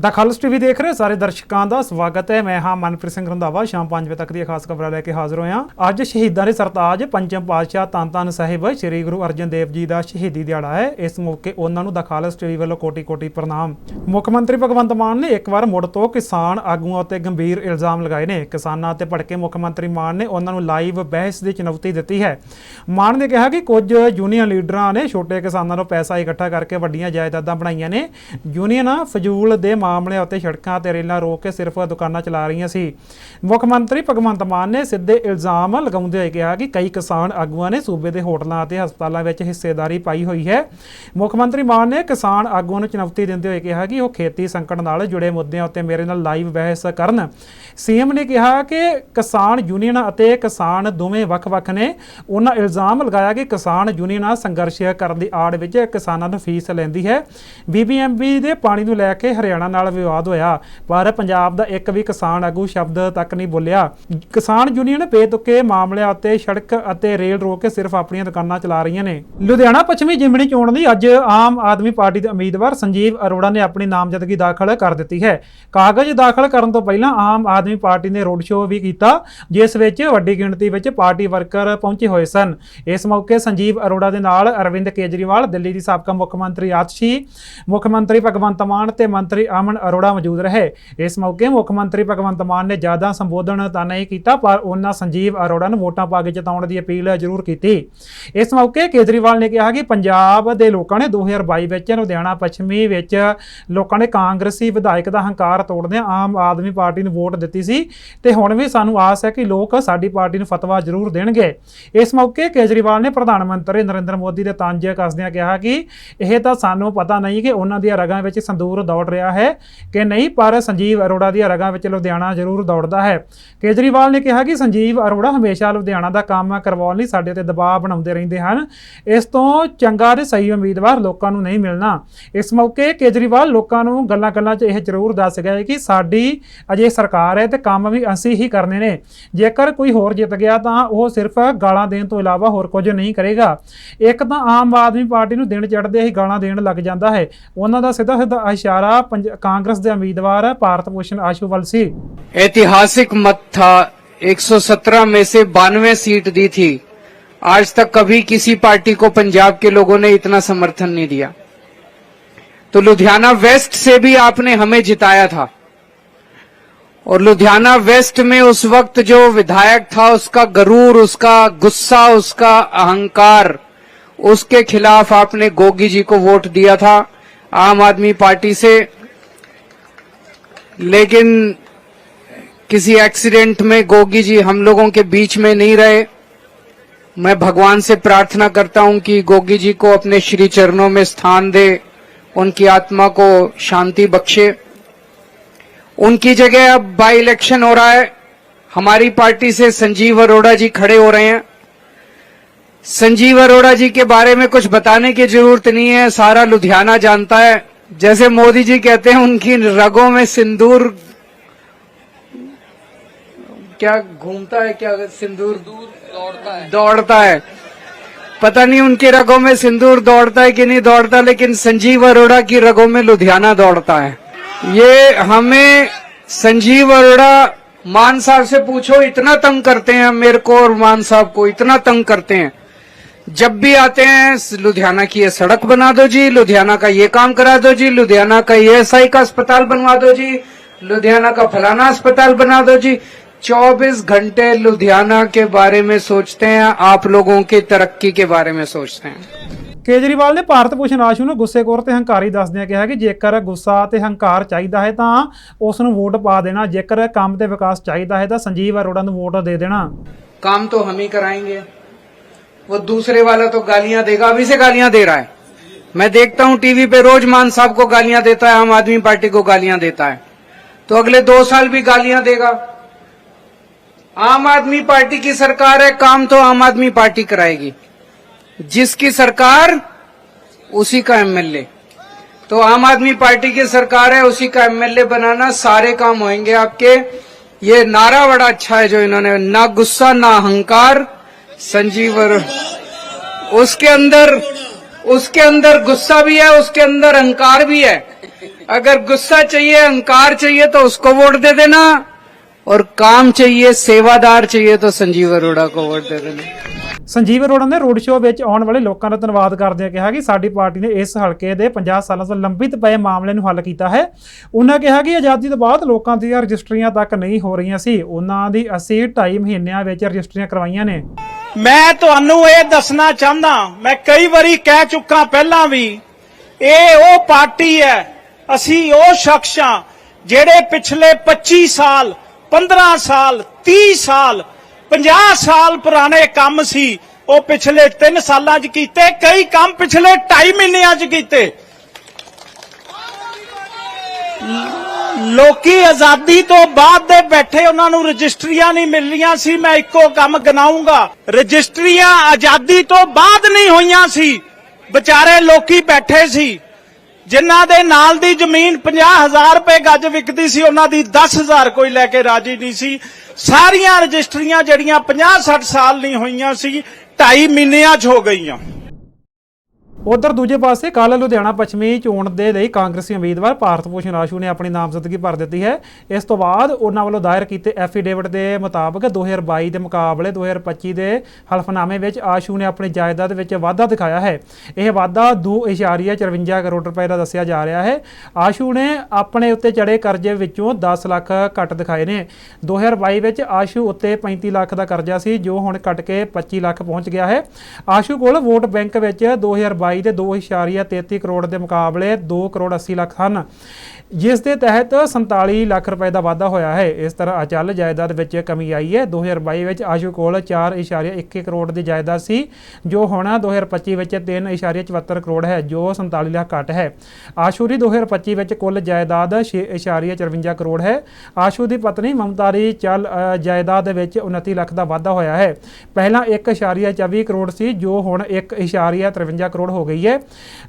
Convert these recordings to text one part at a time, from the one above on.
ਦਾ ਦਖਲਸ TV ਦੇਖ ਰਹੇ ਸਾਰੇ ਦਰਸ਼ਕਾਂ ਦਾ ਸਵਾਗਤ ਹੈ। ਮੈਂ ਹਾਂ ਮਨਪ੍ਰੀਤ ਸਿੰਘ ਰੰਧਾਵਾ, ਸ਼ਾਮ 5 ਵਜੇ ਤੱਕ ਦੀਆਂ ਖਾਸ ਖਬਰਾਂ ਲੈ ਕੇ ਹਾਜ਼ਰ ਹੋਇਆ। ਅੱਜ ਸ਼ਹੀਦਾਂ ਦੇ ਸਰਤਾਜ ਪੰਚਮ ਪਾਤਸ਼ਾਹ ਧੰਨ ਧੰਨ ਸਾਹਿਬ ਸ੍ਰੀ ਗੁਰੂ ਅਰਜਨ ਦੇਵ ਜੀ ਦਾ ਸ਼ਹੀਦੀ ਦਿਹਾੜਾ ਹੈ। ਇਸ ਮੌਕੇ ਉਹਨਾਂ ਨੂੰ ਦਾ ਦਖਲਸ ਟੀਵੀ ਵੱਲੋਂ ਕੋਟੀ-ਕੋਟੀ ਪ੍ਰਣਾਮ। ਮੁੱਖ ਮੰਤਰੀ ਭਗਵੰਤ ਮਾਨ ਨੇ ਇੱਕ ਵਾਰ ਮੁੜ ਤੋਂ ਕਿਸਾਨ ਆਗੂਆਂ ਉੱਤੇ ਗੰਭੀਰ ਇਲਜ਼ਾਮ ਲਗਾਏ ਨੇ। ਕਿਸਾਨਾਂ ਤੇ ਭੜਕੇ ਮੁੱਖ ਮੰਤਰੀ ਮਾਨ ਨੇ ਉਹਨਾਂ ਨੂੰ ਲਾਈਵ ਬਹਿਸ ਦੀ ਚੁਣੌਤੀ ਦਿੱਤੀ ਹੈ। ਮਾਨ ਨੇ ਕਿਹਾ ਕਿ ਕੁਝ ਯੂਨੀਅਨ ਲੀਡਰਾਂ ਨੇ ਛੋਟੇ ਕਿਸਾਨਾਂ ਤੋਂ ਪੈਸਾ ਇਕੱਠਾ ਕਰਕੇ ਵੱਡੀਆਂ ਜਾਇਦਾਦਾਂ ਬਣਾਈਆਂ ਨੇ। ਯੂਨੀਅਨਾਂ ਫਜ਼ੂਲ ਦੇ ਮਾਮਲਿਆਂ ਉੱਤੇ ਸੜਕਾਂ ਤੇ ਰੇਲਾਂ ਰੋਕ ਕੇ ਸਿਰਫ ਦੁਕਾਨਾਂ ਚਲਾ ਰਹੀਆਂ ਸੀ। ਮੁੱਖ ਮੰਤਰੀ ਭਗਵੰਤ ਮਾਨ ਨੇ ਸਿੱਧੇ ਇਲਜ਼ਾਮ ਲਗਾਉਂਦੇ ਹੋਏ ਕਿਹਾ ਕਿ ਕਈ ਕਿਸਾਨ ਆਗੂਆਂ ਨੇ ਸੂਬੇ ਦੇ ਹੋਟਲਾਂ ਅਤੇ ਹਸਪਤਾਲਾਂ ਵਿੱਚ ਹਿੱਸੇਦਾਰੀ ਪਾਈ ਹੋਈ ਹੈ। ਮੁੱਖ ਮੰਤਰੀ ਮਾਨ ਨੇ ਕਿਸਾਨ ਆਗੂਆਂ ਨੂੰ ਚੁਣੌਤੀ ਦਿੰਦੇ ਹੋਏ ਕਿਹਾ ਕਿ ਉਹ ਖੇਤੀ ਸੰਕਟ ਨਾਲ ਜੁੜੇ ਮੁੱਦਿਆਂ ਉੱਤੇ ਮੇਰੇ ਨਾਲ ਲਾਈਵ ਬਹਿਸ ਕਰਨ। ਸੀਐਮ ਨੇ ਕਿਹਾ ਕਿ ਕਿਸਾਨ ਯੂਨੀਅਨਾਂ ਅਤੇ ਕਿਸਾਨ ਦੋਵੇਂ ਵੱਖ-ਵੱਖ ਨੇ। ਉਹਨਾਂ ਇਲਜ਼ਾਮ ਲਗਾਇਆ ਕਿ ਕਿਸਾਨ ਯੂਨੀਅਨਾਂ ਸੰਘਰਸ਼ ਕਰਨ ਦੀ ਆੜ ਵਿੱਚ ਕਿਸਾਨਾਂ ਤੋਂ ਫੀਸ ਲੈਂਦੀ ਹੈ। ਬੀਬੀਐਮਬੀ ਦੇ ਪਾਣੀ ਨੂੰ ਲੈ ਕੇ ਹਰਿਆਣਾ ਨਾਲ ਵਿਵਾਦ ਹੋਇਆ, ਪਰ ਪੰਜਾਬ ਦਾ ਇੱਕ ਵੀ ਕਿਸਾਨ ਆਗੂ ਸ਼ਬਦ ਤੱਕ ਨਹੀਂ ਬੋਲਿਆ। ਕਿਸਾਨ ਯੂਨੀਅਨ ਬੇਤੁਕੇ ਮਾਮਲਿਆਂ ਉੱਤੇ ਸੜਕ ਅਤੇ ਰੇਲ ਰੋਕ ਕੇ ਸਿਰਫ ਆਪਣੀਆਂ ਦੁਕਾਨਾਂ ਚਲਾ ਰਹੀਆਂ ਨੇ। ਲੁਧਿਆਣਾ ਪੱਛਮੀ ਜਿਮਣੀ ਚੋਣ ਲਈ ਅੱਜ ਆਮ ਆਦਮੀ ਪਾਰਟੀ ਦੇ ਉਮੀਦਵਾਰ ਸੰਜੀਵ ਅਰੋੜਾ ਨੇ ਆਪਣੀ ਨਾਮਜ਼ਦਗੀ ਦਾਖਲ ਕਰ ਦਿੱਤੀ ਹੈ। ਕਾਗਜ਼ ਦਾਖਲ ਕਰਨ ਤੋਂ ਪਹਿਲਾਂ ਆਮ ਆਦਮੀ ਪਾਰਟੀ ਨੇ ਰੋਡ ਸ਼ੋਅ ਵੀ ਕੀਤਾ, ਜਿਸ ਵਿੱਚ ਵੱਡੀ ਗਿਣਤੀ ਵਿੱਚ ਪਾਰਟੀ ਵਰਕਰ ਪਹੁੰਚੇ ਹੋਏ ਸਨ। ਇਸ ਮੌਕੇ ਸੰਜੀਵ ਅਰੋੜਾ ਦੇ ਨਾਲ ਅਰਵਿੰਦ ਕੇਜਰੀਵਾਲ, ਦਿੱਲੀ ਦੀ ਸਾਬਕਾ ਮੁੱਖ ਮੰਤਰੀ ਆਤਸ਼ੀ, ਮੁੱਖ ਮੰਤਰੀ ਭਗਵੰਤ ਮਾਨ ਤੇ ਮੰਤਰੀ ਅਮਨ ਅਰੋੜਾ ਮੌਜੂਦ ਰਹੇ। ਇਸ ਮੌਕੇ ਮੁੱਖ ਮੰਤਰੀ ਭਗਵੰਤ ਮਾਨ ਨੇ ਜ਼ਿਆਦਾ ਸੰਬੋਧਨ ਤਾਂ ਨਹੀਂ ਕੀਤਾ, ਪਰ ਉਹਨਾਂ ਸੰਜੀਵ ਅਰੋੜਾ ਨੂੰ ਵੋਟਾਂ ਪਾ ਕੇ ਜਿਤਾਉਣ ਦੀ ਅਪੀਲ ਜ਼ਰੂਰ ਕੀਤੀ। ਇਸ ਮੌਕੇ ਕੇਜਰੀਵਾਲ ਨੇ ਕਿਹਾ ਕਿ ਪੰਜਾਬ ਦੇ ਲੋਕਾਂ ਨੇ 2022 ਵਿੱਚ ਲੁਧਿਆਣਾ ਪੱਛਮੀ ਵਿੱਚ ਲੋਕਾਂ ਨੇ ਕਾਂਗਰਸੀ ਵਿਧਾਇਕ ਦਾ ਹੰਕਾਰ ਤੋੜਦਿਆਂ ਆਮ ਆਦਮੀ ਪਾਰਟੀ ਨੂੰ ਵੋਟ ਦਿੱਤੀ ਸੀ ਤੇ ਹੁਣ ਵੀ ਸਾਨੂੰ ਆਸ ਹੈ ਕਿ ਲੋਕ ਸਾਡੀ ਪਾਰਟੀ ਨੂੰ ਫਤਵਾ ਜ਼ਰੂਰ ਦੇਣਗੇ। ਇਸ ਮੌਕੇ ਕੇਜਰੀਵਾਲ ਨੇ ਪ੍ਰਧਾਨ ਮੰਤਰੀ ਨਰਿੰਦਰ ਮੋਦੀ ਦੇ ਤੰਜ ਕੱਸਦਿਆਂ ਕਿਹਾ ਕਿ ਇਹ ਤਾਂ ਸਾਨੂੰ ਪਤਾ ਨਹੀਂ ਕਿ ਉਹਨਾਂ ਦੀਆਂ ਰਗਾਂ ਵਿੱਚ ਸੰਦੂਰ ਦੌੜ ਰਿਹਾ ਹੈ। ਕਿ ਨਹੀਂ, ਪਰ ਸੰਜੀਵ ਅਰੋੜਾ ਦੀਆਂ ਰਗਾਂ ਵਿੱਚ ਲੁਧਿਆਣਾ ਜ਼ਰੂਰ ਦੌੜਦਾ ਹੈ। ਕੇਜਰੀਵਾਲ ਨੇ ਕਿਹਾ ਕਿ ਸੰਜੀਵ ਅਰੋੜਾ ਹਮੇਸ਼ਾ ਲੁਧਿਆਣਾ ਦਾ ਕੰਮ ਕਰਵਾਉਣ ਲਈ ਸਾਡੇ ਤੇ ਦਬਾਅ ਬਣਾਉਂਦੇ ਰਹਿੰਦੇ ਹਨ। ਇਸ ਤੋਂ ਚੰਗਾ ਤੇ ਸਹੀ ਉਮੀਦਵਾਰ ਲੋਕਾਂ ਨੂੰ ਨਹੀਂ ਮਿਲਣਾ। ਇਸ ਮੌਕੇ ਕੇਜਰੀਵਾਲ ਲੋਕਾਂ ਨੂੰ ਗੱਲਾਂ-ਗੱਲਾਂ 'ਚ ਇਹ ਜ਼ਰੂਰ ਦੱਸ ਗਏ ਕਿ ਸਾਡੀ ਅਜੇ ਸਰਕਾਰ ਹੈ ਤੇ ਕੰਮ ਵੀ ਅਸੀਂ ਹੀ ਕਰਨੇ ਨੇ। ਜੇਕਰ ਕੋਈ ਹੋਰ ਜਿੱਤ ਗਿਆ ਤਾਂ ਉਹ ਸਿਰਫ ਗਾਲਾਂ ਦੇਣ ਤੋਂ ਇਲਾਵਾ ਹੋਰ ਕੁਝ ਨਹੀਂ ਕਰੇਗਾ। ਇੱਕ ਤਾਂ ਆਮ ਆਦਮੀ ਪਾਰਟੀ ਨੂੰ ਦਿਨ ਚੜ੍ਹਦੇ ਹੀ ਗਾਲਾਂ ਦੇਣ ਲੱਗ ਜਾਂਦਾ ਹੈ। ਉਹਨਾਂ ਦਾ ਸਿੱਧਾ ਸਿੱਧਾ ਇਸ਼ਾਰਾ ਪੰਜ- ਕਾਂਗਰਸ ਦੇ ਉਮੀਦਵਾਰ ਭਾਰਤ ਭੂਸ਼ਣ ਆਸ਼ੂ ਵੱਲ ਸੀ ऐतिहासिक मत था 117 में से बानवे सीट दी थी आज तक कभी किसी पार्टी को पंजाब के लोगों ने इतना समर्थन नहीं दिया तो लुधियाना वेस्ट से भी आपने हमें जिताया था और लुधियाना वेस्ट में उस वक्त जो विधायक था उसका गरूर उसका गुस्सा उसका अहंकार उसके खिलाफ आपने गोगी जी को वोट दिया था आम आदमी पार्टी से लेकिन किसी एक्सीडेंट में गोगी जी हम लोगों के बीच में नहीं रहे। मैं भगवान से प्रार्थना करता हूँ कि गोगी जी को अपने श्री चरणों में स्थान दे, उनकी आत्मा को शांति बख्शे। उनकी जगह अब बाई इलेक्शन हो रहा है। हमारी पार्टी से संजीव अरोड़ा जी खड़े हो रहे हैं। संजीव अरोड़ा जी के बारे में कुछ बताने की ज़रूरत नहीं है, सारा लुधियाना जानता है। जैसे मोदी जी कहते हैं उनकी रगों में सिंदूर क्या घूमता है क्या सिंदूर दौड़ता है। दौड़ता है। पता नहीं उनकी रगों में सिंदूर दौड़ता है कि नहीं दौड़ता लेकिन संजीव अरोड़ा की रगों में लुधियाना दौड़ता है। ये हमें संजीव अरोड़ा मान साहब से पूछो इतना तंग करते हैं मेरे को और मान साहब को इतना तंग करते हैं। जब भी आते हैं लुधियाना की ये सड़क बना दो जी लुधियाना का ये काम करा दो जी लुधियाना का ये एसआई का अस्पताल बनवा दो जी लुधियाना का फलाना अस्पताल बना दो जी 24 घंटे लुधियाना के बारे में सोचते हैं आप लोगों की तरक्की के बारे में सोचते हैं ਕੇਜਰੀਵਾਲ ਨੇ ਭਾਰਤ ਭੂਸ਼ਣ ਆਸ਼ੂ ਨੂੰ ਗੁੱਸੇਖੋਰ ਤੇ ਹੰਕਾਰੀ ਦੱਸਦਿਆਂ ਕਿਹਾ ਕਿ ਜੇਕਰ ਗੁੱਸਾ ਤੇ ਹੰਕਾਰ ਚਾਹੀਦਾ ਹੈ ਤਾਂ ਉਸ ਨੂੰ ਵੋਟ ਪਾ ਦੇਣਾ ਜੇਕਰ ਕੰਮ ਤੇ ਵਿਕਾਸ ਚਾਹੀਦਾ ਹੈ ਤਾਂ ਸੰਜੀਵ ਅਰੋੜਾ ਨੂੰ ਵੋਟ ਦੇ ਦੇਣਾ काम तो हम ही कराएंगे वो दूसरे वाला तो गालियाँ देगा, अभी से गालियाँ दे रहा है। मैं देखता हूँ टीवी पे, रोज मान साहब को गालियाँ देता है, आम आदमी पार्टी को गालियाँ देता है। तो अगले दो साल भी गालियाँ देगा। आम आदमी पार्टी की सरकार है, काम तो आम आदमी पार्टी कराएगी। जिसकी सरकार, उसी का एमएलए तो आम आदमी पार्टी की सरकार है, उसी का एमएलए बनाना, सारे काम होंगे आपके। ये नारा बड़ा अच्छा है जो इन्होंने, ना गुस्सा, ना अहंकार संजीव और उसके अंदर उसके अंदर गुस्सा भी है उसके अंदर अहंकार भी है अगर गुस्सा चाहिए अहंकार चाहिए तो उसको वोट दे देना और काम चाहिए सेवादार चाहिए तो संजीव अरोड़ा को वोट दे देना ਸੰਜੀਵ ਅਰੋੜਾ ਨੇ ਰੋਡ ਸ਼ੋਅ ਵਿੱਚ ਆਉਣ ਵਾਲੇ ਲੋਕਾਂ ਦਾ ਧੰਨਵਾਦ ਕਰਦਿਆਂ ਕਿਹਾ ਕਿ ਸਾਡੀ ਪਾਰਟੀ ਨੇ ਇਸ ਹਲਕੇ ਦੇ 50 ਸਾਲਾਂ ਤੋਂ ਲੰਬਿਤ ਪਏ ਮਾਮਲੇ ਨੂੰ ਹੱਲ ਕੀਤਾ ਹੈ ਉਹਨਾਂ ਕਿਹਾ ਕਿ ਆਜ਼ਾਦੀ ਤੋਂ ਬਾਅਦ ਲੋਕਾਂ ਦੀਆਂ ਰਜਿਸਟਰੀਆਂ ਤੱਕ ਨਹੀਂ ਹੋ ਰਹੀਆਂ ਸੀ ਉਹਨਾਂ ਦੀ ਅਸੀਂ 2.5 ਮਹੀਨਿਆਂ ਵਿੱਚ ਰਜਿਸਟਰੀਆਂ ਕਰਵਾਈਆਂ ਨੇ ਮੈਂ ਤੁਹਾਨੂੰ ਇਹ ਦੱਸਣਾ ਚਾਹੁੰਦਾ, ਮੈਂ ਕਈ ਵਾਰੀ ਕਹਿ ਚੁੱਕਾ ਪਹਿਲਾਂ ਵੀ, ਇਹ ਉਹ ਪਾਰਟੀ ਹੈ, ਅਸੀਂ ਉਹ ਸ਼ਖਸ ਹਾਂ, ਜਿਹੜੇ ਪਿਛਲੇ 25 ਸਾਲ 15 ਸਾਲ 30 ਸਾਲ 50 ਸਾਲ ਪੁਰਾਣੇ ਕੰਮ ਸੀ, ਉਹ ਪਿਛਲੇ 3 ਸਾਲਾਂ 'ਚ ਕੀਤੇ, ਕਈ ਕੰਮ ਪਿਛਲੇ 2.5 ਮਹੀਨਿਆਂ 'ਚ ਕੀਤੇ। ਲੋਕੀ ਆਜ਼ਾਦੀ ਤੋਂ ਬਾਅਦ ਦੇ ਬੈਠੇ ਉਹਨਾਂ ਨੂੰ ਰਜਿਸਟਰੀਆਂ ਨਹੀਂ ਮਿਲ ਰਹੀਆਂ ਸੀ, ਮੈਂ ਇੱਕੋ ਕੰਮ ਗਨਾਉਂਗਾ। ਰਜਿਸਟਰੀਆਂ ਆਜ਼ਾਦੀ ਤੋਂ ਬਾਅਦ ਨਹੀਂ ਹੋਈਆਂ ਸੀ। ਵਿਚਾਰੇ ਲੋਕੀ ਬੈਠੇ ਸੀ। ਜਿਨ੍ਹਾਂ ਦੇ ਨਾਲ ਦੀ ਜ਼ਮੀਨ 50000 ਰੁਪਏ ਗੱਜ ਵਿਕਦੀ ਸੀ, ਉਹਨਾਂ ਦੀ 10000 ਕੋਈ ਲੈ ਕੇ ਰਾਜੀ ਨਹੀਂ ਸੀ। ਸਾਰੀਆਂ ਰਜਿਸਟਰੀਆਂ ਜਿਹੜੀਆਂ 50 60 ਸਾਲ ਨਹੀਂ ਹੋਈਆਂ ਸੀ 2.5 ਮਹੀਨਿਆਂ 'ਚ ਹੋ ਗਈਆਂ। ਉਧਰ ਦੂਜੇ ਪਾਸੇ ਕੱਲ ਲੁਧਿਆਣਾ ਪੱਛਮੀ ਚੋਣ ਦੇ ਲਈ ਕਾਂਗਰਸੀ ਉਮੀਦਵਾਰ ਭਾਰਤ ਭੂਸ਼ਣ ਆਸ਼ੂ ਨੇ ਆਪਣੀ ਨਾਮਜ਼ਦਗੀ ਭਰ ਦਿੱਤੀ ਹੈ। ਇਸ ਤੋਂ ਬਾਅਦ ਉਹਨਾਂ ਵੱਲੋਂ ਦਾਇਰ ਕੀਤੇ ਐਫੀਡੇਵਿਟ ਦੇ ਮੁਤਾਬਕ 2022 ਦੇ ਮੁਕਾਬਲੇ 2025 ਦੇ ਹਲਫਨਾਮੇ ਵਿੱਚ ਆਸ਼ੂ ਨੇ ਆਪਣੀ ਜਾਇਦਾਦ ਵਿੱਚ ਵਾਧਾ ਦਿਖਾਇਆ ਹੈ। ਇਹ ਵਾਧਾ 2.54 ਕਰੋੜ ਰੁਪਏ ਦਾ ਦੱਸਿਆ ਜਾ ਰਿਹਾ ਹੈ। ਆਸ਼ੂ ਨੇ ਆਪਣੇ ਉੱਤੇ ਚੜੇ ਕਰਜ਼ੇ ਵਿੱਚੋਂ 10 ਲੱਖ ਘੱਟ ਦਿਖਾਏ ਨੇ। 2022 ਵਿੱਚ ਆਸ਼ੂ ਉੱਤੇ 35 ਲੱਖ ਦਾ ਕਰਜ਼ਾ ਸੀ, ਜੋ ਹੁਣ ਘਟ ਕੇ 25 ਲੱਖ ਪਹੁੰਚ ਗਿਆ ਹੈ। ਆਸ਼ੂ ਕੋਲ ਵੋਟ ਬੈਂਕ ਵਿੱਚ 2022 ਦੇ 2.33 ਕਰੋੜ ਦੇ ਮੁਕਾਬਲੇ 2 ਕਰੋੜ 80 ਲੱਖ ਹਨ। ਜਿਸ ਦੇ ਤਹਿਤ 47 ਲੱਖ ਰੁਪਏ ਦਾ ਵਾਧਾ ਹੋਇਆ ਹੈ। ਇਸ ਤਰ੍ਹਾਂ ਅਚਲ ਜਾਇਦਾਦ ਵਿੱਚ ਕਮੀ ਆਈ ਹੈ। 2022 ਵਿੱਚ ਆਸ਼ੂ ਕੋਲ 4.1 ਕਰੋੜ ਦੀ ਜਾਇਦਾਦ ਸੀ, ਜੋ ਹੁਣ 2025 ਵਿੱਚ 3.74 ਕਰੋੜ ਹੈ, ਜੋ 47 ਲੱਖ ਘੱਟ ਹੈ। ਆਸ਼ੂ ਦੀ 2025 ਵਿੱਚ ਕੁੱਲ ਜਾਇਦਾਦ 6.54 ਕਰੋੜ ਹੈ। ਆਸ਼ੂ ਦੀ ਪਤਨੀ ਮਮਤਾ ਦੀ ਚੱਲ ਜਾਇਦਾਦ ਵਿੱਚ 29 ਲੱਖ ਦਾ ਵਾਧਾ ਹੋਇਆ ਹੈ। ਪਹਿਲਾਂ 1.24 ਕਰੋੜ ਸੀ, ਜੋ ਹੁਣ 1.53 ਕਰੋੜ ਹੋ ਗਈ ਹੈ।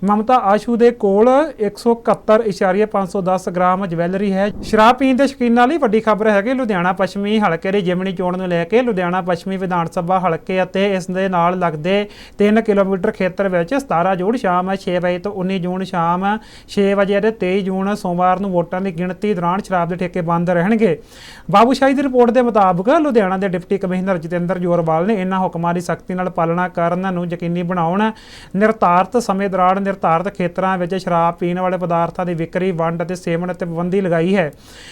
ਮਮਤਾ ਆਸ਼ੂ ਦੇ ਕੋਲ 171.510 ਗ੍ਰਾਮ ਜਵੈਲਰੀ ਹੈ। ਸ਼ਰਾਬ ਪੀਣ ਦੇ ਸ਼ੌਕੀਨਾਂ ਲਈ ਵੱਡੀ ਖਬਰ ਹੈਗੀ ਲੁਧਿਆਣਾ ਪੱਛਮੀ ਹਲਕੇ ਦੀ ਜਿਮਣੀ ਚੋਣ ਨੂੰ ਲੈ ਕੇ ਲੁਧਿਆਣਾ ਪੱਛਮੀ ਵਿਧਾਨ ਸਭਾ ਹਲਕੇ ਅਤੇ ਇਸ ਦੇ ਨਾਲ ਲੱਗਦੇ 3 ਕਿਲੋਮੀਟਰ ਖੇਤਰ ਵਿੱਚ 17 ਜੂਨ ਸ਼ਾਮ 6 ਵਜੇ ਤੋਂ 19 ਜੂਨ ਸ਼ਾਮ 6 ਵਜੇ ਅਤੇ 23 ਜੂਨ ਸੋਮਵਾਰ ਨੂੰ ਵੋਟਾਂ ਦੀ ਗਿਣਤੀ ਦੌਰਾਨ ਸ਼ਰਾਬ ਦੇ ਠੇਕੇ ਬੰਦ ਰਹਿਣਗੇ। ਬਾਬੂਸ਼ਾਹੀ ਦੀ ਰਿਪੋਰਟ ਦੇ ਮੁਤਾਬਕ ਲੁਧਿਆਣਾ ਦੇ ਡਿਪਟੀ ਕਮਿਸ਼ਨਰ ਜਤਿੰਦਰ ਜੋਰਵਾਲ ਨੇ ਇਹਨਾਂ ਹੁਕਮਾਂ ਦੀ ਸਖਤੀ ਨਾਲ ਪਾਲਣਾ ਕਰਨ ਨੂੰ ਯਕੀਨੀ ਬਣਾਉਣ ਨਿਰਧਾਰਤ ਸਮੇਂ ਦੌਰਾਨ ਨਿਰਧਾਰਤ ਖੇਤਰਾਂ ਵਿੱਚ ਸ਼ਰਾਬ ਪੀਣ ਵਾਲੇ ਪਦਾਰਥਾਂ ਦੀ ਵਿਕਰੀ, ਵੰਡ ਅਤੇ ਸੇਵਨ ਅਤੇ ਪਾਬੰਦੀ ਲਗਾਈ ਹੈ।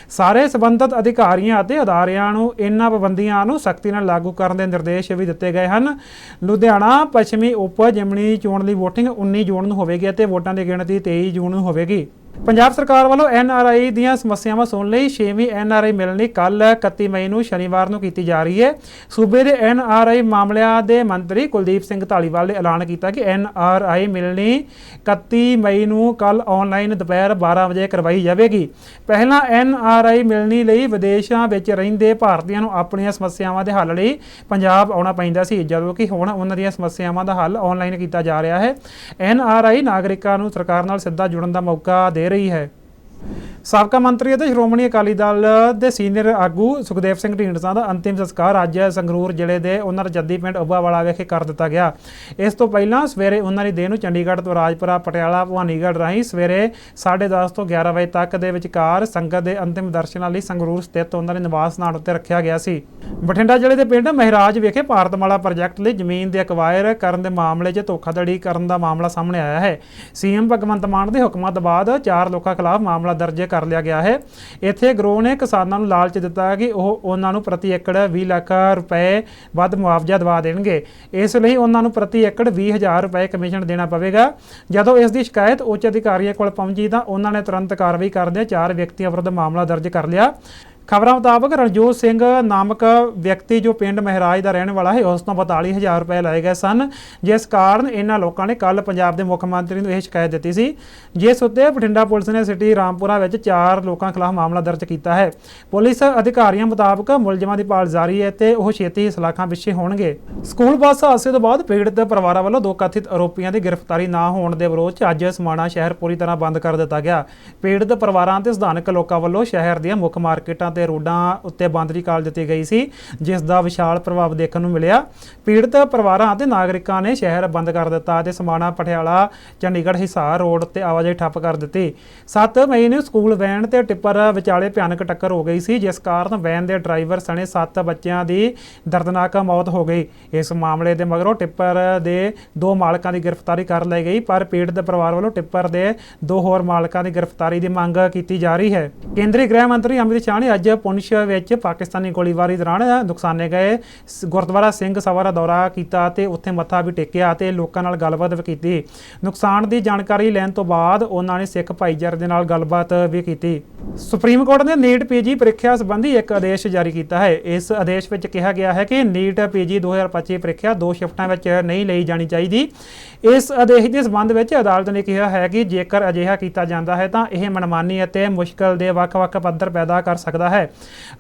ਸਾਰੇ ਸੰਬੰਧਿਤ ਅਧਿਕਾਰੀਆਂ ਅਤੇ ਅਦਾਰਿਆਂ ਨੂੰ ਇਹਨਾਂ ਪਾਬੰਦੀਆਂ ਨੂੰ ਸਖਤੀ ਨਾਲ ਲਾਗੂ ਕਰਨ ਦੇ ਨਿਰਦੇਸ਼ ਵੀ ਦਿੱਤੇ ਗਏ ਹਨ। ਲੁਧਿਆਣਾ, ਪੱਛਮੀ ਉਪ ਜਿਮਣੀ ਚੋਣ ਲਈ VOTING 19 ਜੂਨ ਨੂੰ ਹੋਵੇਗੀ ਅਤੇ ਵੋਟਾਂ ਦੀ ਗਿਣਤੀ 23 ਜੂਨ ਨੂੰ ਹੋਵੇਗੀ। ਪੰਜਾਬ ਸਰਕਾਰ ਵੱਲੋਂ ਐੱਨ ਆਰ ਆਈ ਦੀਆਂ ਸਮੱਸਿਆਵਾਂ ਸੁਣਨ ਲਈ 6ਵੀਂ ਆਈ ਮਿਲਣੀ ਕੱਲ 31 ਮਈ ਨੂੰ ਸ਼ਨੀਵਾਰ ਨੂੰ ਕੀਤੀ ਜਾ ਰਹੀ ਹੈ। ਸੂਬੇ ਦੇ ਐੱਨ ਆਰ ਆਈ ਮਾਮਲਿਆਂ ਦੇ ਮੰਤਰੀ ਕੁਲਦੀਪ ਸਿੰਘ ਢਾਲੀਵਾਲ ਨੇ ਐਲਾਨ ਕੀਤਾ ਕਿ ਐੱਨ ਆਰ ਆਈ ਮਿਲਣੀ 31 ਮਈ ਨੂੰ ਕੱਲ ਆਨਲਾਈਨ ਦੁਪਹਿਰ 12 ਵਜੇ ਕਰਵਾਈ ਜਾਵੇਗੀ। ਪਹਿਲਾਂ ਐੱਨ ਆਰ ਆਈ ਮਿਲਣੀ ਲਈ ਵਿਦੇਸ਼ਾਂ ਵਿੱਚ ਰਹਿੰਦੇ ਭਾਰਤੀਆਂ ਨੂੰ ਆਪਣੀਆਂ ਸਮੱਸਿਆਵਾਂ ਦੇ ਹੱਲ ਲਈ ਪੰਜਾਬ ਆਉਣਾ ਪੈਂਦਾ ਸੀ, ਜਦੋਂ ਕਿ ਹੁਣ ਉਹਨਾਂ ਦੀਆਂ ਸਮੱਸਿਆਵਾਂ ਦਾ ਹੱਲ ਆਨਲਾਈਨ ਕੀਤਾ ਜਾ ਰਿਹਾ ਹੈ। ਐੱਨ ਆਰ ਆਈ ਨਾਗਰਿਕਾਂ ਨੂੰ ਸਰਕਾਰ ਨਾਲ ਸਿੱਧਾ ਜੁੜਨ ਦਾ ਮੌਕਾ ਦੇ ਰਹੀ ਹੈ। ਸਾਬਕਾ ਮੰਤਰੀ ਅਤੇ ਸ਼੍ਰੋਮਣੀ ਅਕਾਲੀ ਦਲ ਦੇ ਸੀਨੀਅਰ ਆਗੂ ਸੁਖਦੇਵ ਸਿੰਘ ਢੀਂਡਸਾ ਦਾ ਅੰਤਿਮ ਸੰਸਕਾਰ ਅੱਜ ਸੰਗਰੂਰ ਜ਼ਿਲ੍ਹੇ ਦੇ ਉਹਨਾਂ ਦਾ ਜੱਦੀ ਪਿੰਡ ਉੱਬਾਵਾਲਾ ਵਿਖੇ ਕਰ ਦਿੱਤਾ ਗਿਆ। ਇਸ ਤੋਂ ਪਹਿਲਾਂ ਸਵੇਰੇ ਉਹਨਾਂ ਦੀ ਦੇਹ ਨੂੰ ਚੰਡੀਗੜ੍ਹ ਤੋਂ ਰਾਜਪੁਰਾ, ਪਟਿਆਲਾ, ਭਵਾਨੀਗੜ੍ਹ ਰਾਹੀਂ ਸਵੇਰੇ 10:30 ਤੋਂ 11 ਵਜੇ ਤੱਕ ਦੇ ਵਿਚਕਾਰ ਸੰਗਤ ਦੇ ਅੰਤਿਮ ਦਰਸ਼ਨਾਂ ਲਈ ਸੰਗਰੂਰ ਸਥਿਤ ਉਹਨਾਂ ਦੇ ਨਿਵਾਸ ਸਥਾਨ ਉੱਤੇ ਰੱਖਿਆ ਗਿਆ ਸੀ। ਬਠਿੰਡਾ ਜ਼ਿਲ੍ਹੇ ਦੇ ਪਿੰਡ ਮਹਿਰਾਜ ਵਿਖੇ ਭਾਰਤਮਾਲਾ ਪ੍ਰੋਜੈਕਟ ਲਈ ਜ਼ਮੀਨ ਦੇ ਅਕਵਾਇਰ ਕਰਨ ਦੇ ਮਾਮਲੇ 'ਚ ਧੋਖਾਧੜੀ ਕਰਨ ਦਾ ਮਾਮਲਾ ਸਾਹਮਣੇ ਆਇਆ ਹੈ। ਸੀਐਮ ਭਗਵੰਤ ਮਾਨ ਦੇ ਹੁਕਮਾਂ ਤੋਂ ਬਾਅਦ ਚਾਰ ਲੋਕਾਂ ਖਿਲਾਫ ਮਾਮਲਾ ਦਰਜ ਕਰ ਲਿਆ ਗਿਆ ਹੈ। ਇੱਥੇ ਗਰੋਹ ਨੇ ਕਿਸਾਨਾਂ ਨੂੰ ਲਾਲਚ ਦਿੱਤਾ ਕਿ ਉਹ ਉਹਨਾਂ ਨੂੰ ਪ੍ਰਤੀ ਏਕੜ 20 ਲੱਖ ਰੁਪਏ ਵੱਧ ਮੁਆਵਜ਼ਾ ਦਵਾ ਦੇਣਗੇ। ਇਸ ਲਈ ਉਹਨਾਂ ਨੂੰ ਪ੍ਰਤੀ ਏਕੜ 20000 ਰੁਪਏ ਕਮਿਸ਼ਨ ਦੇਣਾ ਪਵੇਗਾ। ਜਦੋਂ ਇਸ ਦੀ ਸ਼ਿਕਾਇਤ ਉੱਚ ਅਧਿਕਾਰੀਆਂ ਕੋਲ ਪਹੁੰਚੀ ਤਾਂ ਉਹਨਾਂ ਨੇ ਤੁਰੰਤ ਕਾਰਵਾਈ ਕਰਦਿਆਂ ਚਾਰ ਵਿਅਕਤੀਆਂ ਵਿਰੁੱਧ ਮਾਮਲਾ ਦਰਜ ਕਰ ਲਿਆ। ਖਬਰਾਂ ਮੁਤਾਬਕ ਰਣਜੋਤ ਸਿੰਘ ਨਾਮਕ ਵਿਅਕਤੀ ਜੋ ਪਿੰਡ ਮਹਿਰਾਜ ਦਾ ਰਹਿਣ ਵਾਲਾ ਹੈ, ਉਸ ਤੋਂ 42000 ਰੁਪਏ ਲਏ ਗਏ ਸਨ। ਜਿਸ ਕਾਰਨ ਇਹਨਾਂ ਲੋਕਾਂ ਨੇ ਕੱਲ ਪੰਜਾਬ ਦੇ ਮੁੱਖ ਮੰਤਰੀ ਨੂੰ ਇਹ ਸ਼ਿਕਾਇਤ ਦਿੱਤੀ ਸੀ। ਜਿਸ ਉੱਤੇ ਬਠਿੰਡਾ ਪੁਲਿਸ ਨੇ ਸਿਟੀ ਰਾਮਪੁਰਾ ਵਿੱਚ ਚਾਰ ਲੋਕਾਂ ਖਿਲਾਫ ਮਾਮਲਾ ਦਰਜ ਕੀਤਾ ਹੈ। ਪੁਲਿਸ ਅਧਿਕਾਰੀਆਂ ਮੁਤਾਬਕ ਮੁਲਜ਼ਮਾਂ ਦੀ ਭਾਲ ਜਾਰੀ ਹੈ ਤੇ ਉਹ ਛੇਤੀ ਹੀ ਸਲਾਖਾਂ ਪਿੱਛੇ ਹੋਣਗੇ। ਸਕੂਲ ਬੱਸ ਹਾਦਸੇ ਤੋਂ ਬਾਅਦ ਪੀੜਤ ਪਰਿਵਾਰਾਂ ਵੱਲੋਂ ਦੋ ਕਥਿਤ ਆਰੋਪੀਆਂ ਦੀ ਗ੍ਰਿਫਤਾਰੀ ਨਾ ਹੋਣ ਦੇ ਵਿਰੋਧ 'ਚ ਅੱਜ ਸਮਾਣਾ ਸ਼ਹਿਰ ਪੂਰੀ ਤਰ੍ਹਾਂ ਬੰਦ ਕਰ ਦਿੱਤਾ ਗਿਆ। ਪੀੜਤ ਪਰਿਵਾਰਾਂ ਤੇ ਸਥਾਨਕ ਲੋਕਾਂ ਵੱਲੋਂ ਸ਼ਹਿਰ ਦੀਆਂ ਮੁੱਖ ਮਾਰਕੀਟਾਂ ਤੇ ਰੋਡਾਂ ਉੱਤੇ ਬੰਦਰੀ ਕਾਲ ਦਿੱਤੀ ਗਈ ਸੀ, ਜਿਸ ਦਾ ਵਿਸ਼ਾਲ ਪ੍ਰਭਾਵ ਦੇਖਣ ਨੂੰ ਮਿਲਿਆ। ਪੀੜਤ ਪਰਿਵਾਰਾਂ ਅਤੇ ਨਾਗਰਿਕਾਂ ਨੇ ਸ਼ਹਿਰ ਬੰਦ ਕਰ ਦਿੱਤਾ ਅਤੇ ਸਮਾਣਾ ਪਟਿਆਲਾ, ਚੰਡੀਗੜ੍ਹ, ਹਿਸਾਰ ਰੋਡ ਤੇ ਆਵਾਜਾਈ ਠੱਪ ਕਰ ਦਿੱਤੀ। 7 ਮਈ ਨੂੰ ਸਕੂਲ ਵੈਨ ਤੇ ਟਿੱਪਰ ਵਿਚਾਲੇ ਭਿਆਨਕ ਟੱਕਰ ਹੋ ਗਈ ਸੀ, ਜਿਸ ਕਾਰਨ ਵੈਨ ਦੇ ਡਰਾਈਵਰ ਸਣੇ 7 ਬੱਚਿਆਂ ਦੀ ਦਰਦਨਾਕ ਮੌਤ ਹੋ ਗਈ। ਇਸ ਮਾਮਲੇ ਦੇ ਮਗਰੋਂ ਟਿੱਪਰ ਦੇ ਦੋ ਮਾਲਕਾਂ ਦੀ ਗ੍ਰਿਫਤਾਰੀ ਕਰ ਲਈ ਗਈ, ਪਰ ਪੀੜਤ ਪਰਿਵਾਰ ਵੱਲੋਂ ਟਿੱਪਰ ਦੇ ਦੋ ਹੋਰ ਮਾਲਕਾਂ ਦੀ ਗ੍ਰਿਫਤਾਰੀ ਦੀ ਮੰਗ ਕੀਤੀ ਜਾ ਰਹੀ ਹੈ। ਕੇਂਦਰੀ ਗ੍ਰਹਿ ਮੰਤਰੀ ਅਮਿਤ ਸ਼ਾਹ ਨੇ ਅੱਜ ਪੁੰਛ ਵਿੱਚ ਪਾਕਿਸਤਾਨੀ ਗੋਲੀਬਾਰੀ ਦੌਰਾਨ ਨੁਕਸਾਨੇ ਗਏ। ਗੁਰਦੁਆਰਾ ਸਿੰਘ ਸਭਾ ਦਾ ਦੌਰਾ ਕੀਤਾ ਤੇ ਉੱਥੇ ਮੱਥਾ ਵੀ ਟੇਕਿਆ ਤੇ ਲੋਕਾਂ ਨਾਲ ਗੱਲਬਾਤ ਵੀ ਕੀਤੀ। ਨੁਕਸਾਨ ਦੀ ਜਾਣਕਾਰੀ ਲੈਣ ਤੋਂ ਬਾਅਦ ਉਹਨਾਂ ਨੇ ਸਿੱਖ ਭਾਈਚਾਰੇ ਦੇ ਨਾਲ ਗੱਲਬਾਤ ਵੀ ਕੀਤੀ। ਸੁਪਰੀਮ ਕੋਰਟ ਨੇ ਨੀਟ ਪੀਜੀ ਪ੍ਰੀਖਿਆ ਸੰਬੰਧੀ ਇੱਕ ਆਦੇਸ਼ ਜਾਰੀ ਕੀਤਾ ਹੈ। ਇਸ ਆਦੇਸ਼ ਵਿੱਚ ਕਿਹਾ ਗਿਆ ਹੈ ਕਿ ਨੀਟ ਪੀਜੀ 2025 ਪ੍ਰੀਖਿਆ ਦੋ ਸ਼ਿਫਟਾਂ ਵਿੱਚ ਨਹੀਂ ਲਈ ਜਾਣੀ ਚਾਹੀਦੀ। ਇਸ ਆਦੇਸ਼ ਦੇ ਸੰਬੰਧ ਵਿੱਚ ਅਦਾਲਤ ਨੇ ਕਿਹਾ ਹੈ ਕਿ ਜੇਕਰ ਅਜਿਹਾ ਕੀਤਾ ਜਾਂਦਾ ਹੈ ਤਾਂ ਇਹ ਮਨਮਾਨੀ ਅਤੇ ਮੁਸ਼ਕਲ ਦੇ ਵੱਖ-ਵੱਖ ਪੱਧਰ ਪੈਦਾ ਕਰ ਸਕਦਾ ਹੈ।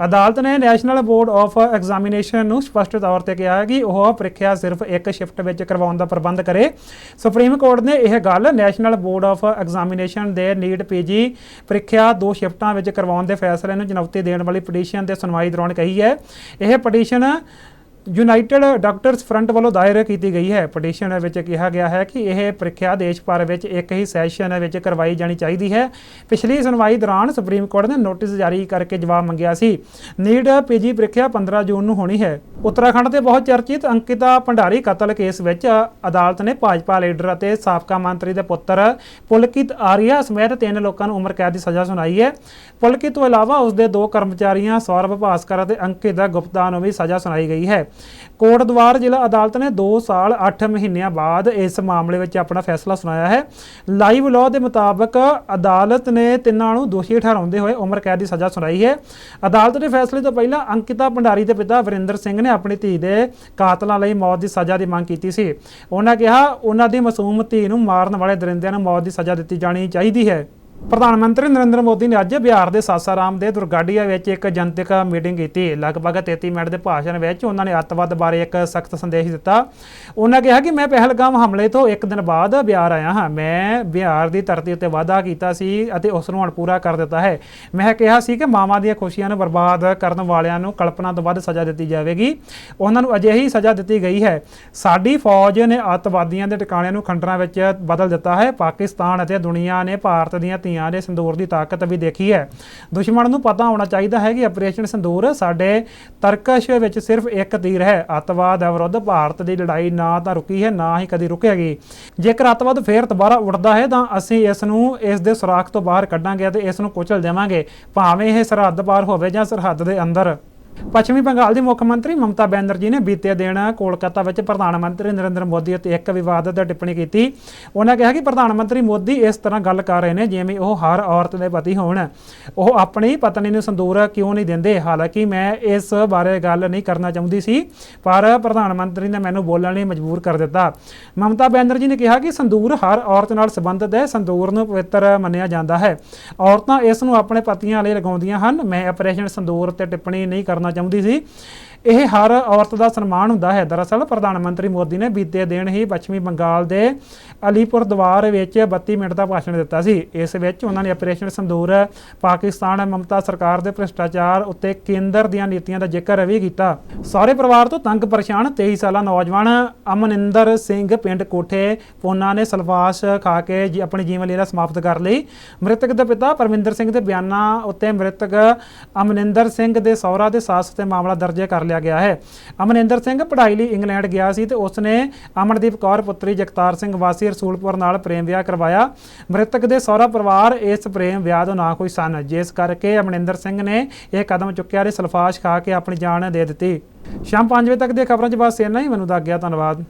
ਅਦਾਲਤ ਨੇ ਨੈਸ਼ਨਲ ਬੋਰਡ ਆਫ ਐਗਜ਼ਾਮੀਨੇਸ਼ਨ ਨੂੰ ਸਪਸ਼ਟ ਤੌਰ ਤੇ ਕਿਹਾ ਹੈ ਕਿ ਉਹ ਪ੍ਰੀਖਿਆ ਸਿਰਫ ਇੱਕ ਸ਼ਿਫਟ ਵਿੱਚ ਕਰਵਾਉਣ ਦਾ ਪ੍ਰਬੰਧ ਕਰੇ। ਸੁਪਰੀਮ ਕੋਰਟ ਨੇ ਇਹ ਗੱਲ ਨੈਸ਼ਨਲ ਬੋਰਡ ਆਫ ਐਗਜ਼ਾਮੀਨੇਸ਼ਨ ਦੇ ਨੀਟ ਪੀਜੀ ਪ੍ਰੀਖਿਆ ਦੋ ਸ਼ਿਫਟਾਂ ਵਿੱਚ ਕਰਵਾਉਣ ਦੇ ਫੈਸਲੇ ਨੂੰ ਚੁਣੌਤੀ ਦੇਣ ਵਾਲੀ ਪਟੀਸ਼ਨ ਦੇ ਸੁਣਵਾਈ ਦੌਰਾਨ ਕਹੀ ਹੈ। ਇਹ ਪਟੀਸ਼ਨ ਯੂਨਾਈਟਿਡ ਡਾਕਟਰਸ ਫਰੰਟ ਵੱਲੋਂ ਦਾਇਰ ਕੀਤੀ ਗਈ ਹੈ। ਪਟੀਸ਼ਨ ਵਿੱਚ ਕਿਹਾ ਗਿਆ ਹੈ ਕਿ ਇਹ ਪ੍ਰੀਖਿਆ ਦੇਸ਼ ਭਰ ਵਿੱਚ ਇੱਕ ਹੀ ਸੈਸ਼ਨ ਵਿੱਚ ਕਰਵਾਈ ਜਾਣੀ ਚਾਹੀਦੀ ਹੈ। ਪਿਛਲੀ ਸੁਣਵਾਈ ਦੌਰਾਨ ਸੁਪਰੀਮ ਕੋਰਟ ਨੇ ਨੋਟਿਸ ਜਾਰੀ ਕਰਕੇ ਜਵਾਬ ਮੰਗਿਆ ਸੀ। ਨੀਟ ਪੀਜੀ ਪ੍ਰੀਖਿਆ 15 ਜੂਨ ਨੂੰ ਹੋਣੀ ਹੈ। ਉੱਤਰਾਖੰਡ ਦੇ ਬਹੁਤ ਚਰਚਿਤ ਅੰਕਿਤਾ ਭੰਡਾਰੀ ਕਤਲ ਕੇਸ ਵਿੱਚ ਅਦਾਲਤ ਨੇ ਭਾਜਪਾ ਲੀਡਰ ਅਤੇ ਸਾਬਕਾ ਮੰਤਰੀ ਦੇ ਪੁੱਤਰ ਪੁਲਕਿਤ ਆਰੀਆ ਸਮੇਤ ਤਿੰਨ ਲੋਕਾਂ ਨੂੰ ਉਮਰ ਕੈਦ ਦੀ ਸਜ਼ਾ ਸੁਣਾਈ ਹੈ। ਪੁਲਕਿਤ ਤੋਂ ਇਲਾਵਾ ਉਸ ਦੇ ਦੋ ਕਰਮਚਾਰੀਆਂ ਸੌਰਭ ਭਾਸਕਰ ਅਤੇ ਅੰਕਿਤ ਗੁਪਤਾ ਨੂੰ ਵੀ ਸਜ਼ਾ ਸੁਣਾਈ ਗਈ ਹੈ। ਕੋਟਦਵਾਰ ਜ਼ਿਲ੍ਹਾ ਅਦਾਲਤ ਨੇ 2 ਸਾਲ 8 ਮਹੀਨਿਆਂ ਬਾਅਦ ਇਸ ਮਾਮਲੇ ਵਿੱਚ ਆਪਣਾ ਫੈਸਲਾ ਸੁਣਾਇਆ ਹੈ। ਲਾਈਵ ਲਾਅ ਦੇ ਮੁਤਾਬਕ ਅਦਾਲਤ ਨੇ ਤਿੰਨਾਂ ਨੂੰ ਦੋਸ਼ੀ ਠਹਿਰਾਉਂਦੇ ਹੋਏ ਉਮਰ ਕੈਦ ਦੀ ਸਜ਼ਾ ਸੁਣਾਈ ਹੈ। ਅਦਾਲਤ ਦੇ ਫੈਸਲੇ ਤੋਂ ਪਹਿਲਾਂ ਅੰਕਿਤਾ ਭੰਡਾਰੀ ਦੇ ਪਿਤਾ ਵਰਿੰਦਰ ਸਿੰਘ ਨੇ ਆਪਣੀ ਧੀ ਦੇ ਕਾਤਲਾਂ ਲਈ ਮੌਤ ਦੀ ਸਜ਼ਾ ਦੀ ਮੰਗ ਕੀਤੀ ਸੀ। ਉਹਨਾਂ ਕਿਹਾ, ਉਹਨਾਂ ਦੀ ਮਾਸੂਮ ਧੀ ਨੂੰ ਮਾਰਨ ਵਾਲੇ ਦਰਿੰਦਿਆਂ ਨੂੰ ਮੌਤ ਦੀ ਸਜ਼ਾ ਦਿੱਤੀ ਜਾਣੀ ਚਾਹੀਦੀ ਹੈ। ਪ੍ਰਧਾਨ ਮੰਤਰੀ ਨਰਿੰਦਰ ਮੋਦੀ ਨੇ ਅੱਜ ਬਿਹਾਰ ਦੇ ਸਾਸਾਰਾਮ ਦੇ ਦੁਰਗਾਡੀਆ ਵਿੱਚ ਇੱਕ ਜਨਤਕ ਮੀਟਿੰਗ ਕੀਤੀ। ਲਗਭਗ 33 ਮਿੰਟ ਦੇ ਭਾਸ਼ਣ ਵਿੱਚ ਉਹਨਾਂ ਨੇ ਅੱਤਵਾਦ ਬਾਰੇ ਇੱਕ ਸਖਤ ਸੰਦੇਸ਼ ਦਿੱਤਾ। ਉਹਨਾਂ ਕਿਹਾ ਕਿ ਮੈਂ ਪਹਿਲਗਾਮ ਹਮਲੇ ਤੋਂ ਇੱਕ ਦਿਨ ਬਾਅਦ ਬਿਹਾਰ ਆਇਆ ਹਾਂ। ਮੈਂ ਬਿਹਾਰ ਦੀ ਧਰਤੀ ਉੱਤੇ ਵਾਅਦਾ ਕੀਤਾ ਸੀ ਅਤੇ ਉਸ ਨੂੰ ਹੁਣ ਪੂਰਾ ਕਰ ਦਿੱਤਾ ਹੈ। ਮੈਂ ਕਿਹਾ ਸੀ ਕਿ ਮਾਵਾਂ ਦੀਆਂ ਖੁਸ਼ੀਆਂ ਨੂੰ ਬਰਬਾਦ ਕਰਨ ਵਾਲਿਆਂ ਨੂੰ ਕਲਪਨਾ ਤੋਂ ਵੱਧ ਸਜ਼ਾ ਦਿੱਤੀ ਜਾਵੇਗੀ। ਉਹਨਾਂ ਨੂੰ ਅਜਿਹੀ ਸਜ਼ਾ ਦਿੱਤੀ ਗਈ ਹੈ। ਸਾਡੀ ਫੌਜ ਨੇ ਅੱਤਵਾਦੀਆਂ ਦੇ ਟਿਕਾਣਿਆਂ ਨੂੰ ਖੰਡਰਾਂ ਵਿੱਚ ਬਦਲ ਦਿੱਤਾ ਹੈ। ਪਾਕਿਸਤਾਨ ਅਤੇ ਦੁਨੀਆ ਨੇ ਭਾਰਤ ਦੀਆਂ ਧੀਆਂ ਦੇ ਸੰਦੂਰ ਦੀ ਤਾਕਤ ਵੀ ਦੇਖੀ ਹੈ। ਦੁਸ਼ਮਣ ਨੂੰ ਪਤਾ ਹੋਣਾ ਚਾਹੀਦਾ ਹੈ ਕਿ ਆਪਰੇਸ਼ਨ ਸੰਦੂਰ ਸਾਡੇ ਤਰਕਸ਼ ਵਿੱਚ ਸਿਰਫ ਇੱਕ ਤੀਰ ਹੈ। ਅੱਤਵਾਦ ਵਿਰੁੱਧ ਭਾਰਤ ਦੀ ਲੜਾਈ ਨਾ ਤਾਂ ਰੁਕੀ ਹੈ, ਨਾ ਹੀ ਕਦੀ ਰੁਕੇਗੀ। ਜੇਕਰ ਅੱਤਵਾਦ ਫੇਰ ਦੁਬਾਰਾ ਉੱਠਦਾ ਹੈ, ਤਾਂ ਅਸੀਂ ਇਸ ਨੂੰ ਇਸ ਦੇ ਸੁਰਾਖ ਤੋਂ ਬਾਹਰ ਕੱਢਾਂਗੇ ਤੇ ਇਸ ਨੂੰ ਕੁਚਲ ਦੇਵਾਂਗੇ। ਭਾਵੇਂ ਇਹ ਸਰਹੱਦ ਪਾਰ ਹੋਵੇ ਜਾਂ ਸਰਹੱਦ ਦੇ ਅੰਦਰ। ਪੱਛਮੀ ਬੰਗਾਲ ਦੀ ਮੁੱਖ ਮੰਤਰੀ ਮਮਤਾ ਬੈਨਰਜੀ ਨੇ ਬੀਤੇ ਦਿਨ ਕੋਲਕਾਤਾ ਵਿੱਚ ਪ੍ਰਧਾਨ ਮੰਤਰੀ ਨਰਿੰਦਰ ਮੋਦੀ ਅਤੇ ਇੱਕ ਵਿਵਾਦਤ ਟਿੱਪਣੀ ਕੀਤੀ। ਉਹਨਾਂ ਕਿਹਾ ਕਿ ਪ੍ਰਧਾਨ ਮੰਤਰੀ ਮੋਦੀ ਇਸ ਤਰ੍ਹਾਂ ਗੱਲ ਕਰ ਰਹੇ ਨੇ ਜਿਵੇਂ ਉਹ ਹਰ ਔਰਤ ਦੇ ਪਤੀ ਹੋਣ। ਉਹ ਆਪਣੀ ਪਤਨੀ ਨੂੰ ਸੰਦੂਰ ਕਿਉਂ ਨਹੀਂ ਦਿੰਦੇ? ਹਾਲਾਂਕਿ ਮੈਂ ਇਸ ਬਾਰੇ ਗੱਲ ਨਹੀਂ ਕਰਨਾ ਚਾਹੁੰਦੀ ਸੀ, ਪਰ ਪ੍ਰਧਾਨ ਮੰਤਰੀ ਨੇ ਮੈਨੂੰ ਬੋਲਣ ਲਈ ਮਜਬੂਰ ਕਰ ਦਿੱਤਾ। ਮਮਤਾ ਬੈਨਰਜੀ ਨੇ ਕਿਹਾ ਕਿ ਸੰਦੂਰ ਹਰ ਔਰਤ ਨਾਲ ਸੰਬੰਧਿਤ ਹੈ, ਸੰਦੂਰ ਨੂੰ ਪਵਿੱਤਰ ਮੰਨਿਆ ਜਾਂਦਾ ਹੈ। ਔਰਤਾਂ ਇਸ ਨੂੰ ਆਪਣੇ ਪਤੀਆਂ ਲਈ ਲਗਾਉਂਦੀਆਂ ਹਨ। ਮੈਂ ਆਪਰੇਸ਼ਨ ਸੰਦੂਰ ਤੇ ਟਿੱਪਣੀ ਨਹੀਂ ਕਰਨਾ ਚਾਹੁੰਦੀ ਸੀ ਇਹ ਹਰ ਔਰਤ ਦਾ ਸਨਮਾਨ ਹੁੰਦਾ ਹੈ। ਦਰਅਸਲ, ਪ੍ਰਧਾਨ ਮੰਤਰੀ ਮੋਦੀ ਨੇ ਬੀਤੇ ਦਿਨ ਹੀ ਪੱਛਮੀ ਬੰਗਾਲ ਦੇ ਅਲੀਪੁਰ ਦਵਾਰ ਵਿੱਚ 32 ਮਿੰਟ ਦਾ ਭਾਸ਼ਣ ਦਿੱਤਾ ਸੀ। ਇਸ ਵਿੱਚ ਉਹਨਾਂ ਨੇ ਆਪਰੇਸ਼ਨ ਸੰਦੂਰ, ਪਾਕਿਸਤਾਨ, ਮਮਤਾ ਸਰਕਾਰ ਦੇ ਭ੍ਰਿਸ਼ਟਾਚਾਰ ਉੱਤੇ ਕੇਂਦਰ ਦੀਆਂ ਨੀਤੀਆਂ ਦਾ ਜ਼ਿਕਰ ਵੀ ਕੀਤਾ। ਸਾਰੇ ਪਰਿਵਾਰ ਤੋਂ ਤੰਗ ਪਰੇਸ਼ਾਨ 23 ਸਾਲਾ ਨੌਜਵਾਨ ਅਮਨਿੰਦਰ ਸਿੰਘ ਪਿੰਡ ਕੋਠੇ, ਪੋਨਾ ਨੇ ਸਲਵਾਸ ਖਾ ਕੇ ਜੀ- ਆਪਣੀ ਜੀਵਨ ਲੀਲਾ ਸਮਾਪਤ ਕਰ ਲਈ। ਮ੍ਰਿਤਕ ਦੇ ਪਿਤਾ ਪਰਮਿੰਦਰ ਸਿੰਘ ਦੇ ਬਿਆਨਾਂ ਉੱਤੇ ਮ੍ਰਿਤਕ ਅਮਨਿੰਦਰ ਸਿੰਘ ਦੇ ਸਹੁਰਾ ਦੇ ਸਾਸ ਤੇ ਮਾਮਲਾ ਦਰਜ ਕਰ ਲਿਆ ਗਿਆ ਹੈ। ਅਮਨਿੰਦਰ ਸਿੰਘ ਪੜ੍ਹਾਈ ਲਈ ਇੰਗਲੈਂਡ ਗਿਆ ਸੀ ਤੇ ਉਸਨੇ ਅਮਨਦੀਪ ਕੌਰ, ਪੁੱਤਰੀ ਜਗਤਾਰ ਸਿੰਘ ਵਾਸੀ ਰਸੂਲਪੁਰ ਨਾਲ ਪ੍ਰੇਮ ਵਿਆਹ ਕਰਵਾਇਆ। ਮ੍ਰਿਤਕ ਦੇ ਸਹੁਰਾ ਪਰਿਵਾਰ ਇਸ ਪ੍ਰੇਮ ਵਿਆਹ ਤੋਂ ਨਾ ਕੋਈ ਸਨ, ਜਿਸ ਕਰਕੇ ਅਮਨਿੰਦਰ ਸਿੰਘ ਨੇ ਇਹ ਕਦਮ ਚੁੱਕਿਆ ਤੇ ਸਲਫਾਸ਼ ਖਾ ਕੇ ਆਪਣੀ ਜਾਨ ਦੇ ਦਿੱਤੀ। ਸ਼ਾਮ 5 ਵਜੇ ਤੱਕ ਦੀਆਂ ਖਬਰਾਂ 'ਚ ਬਸ ਇੰਨਾ ਹੀ। ਮੈਨੂੰ ਦੱਸ ਗਿਆ ਧੰਨਵਾਦ।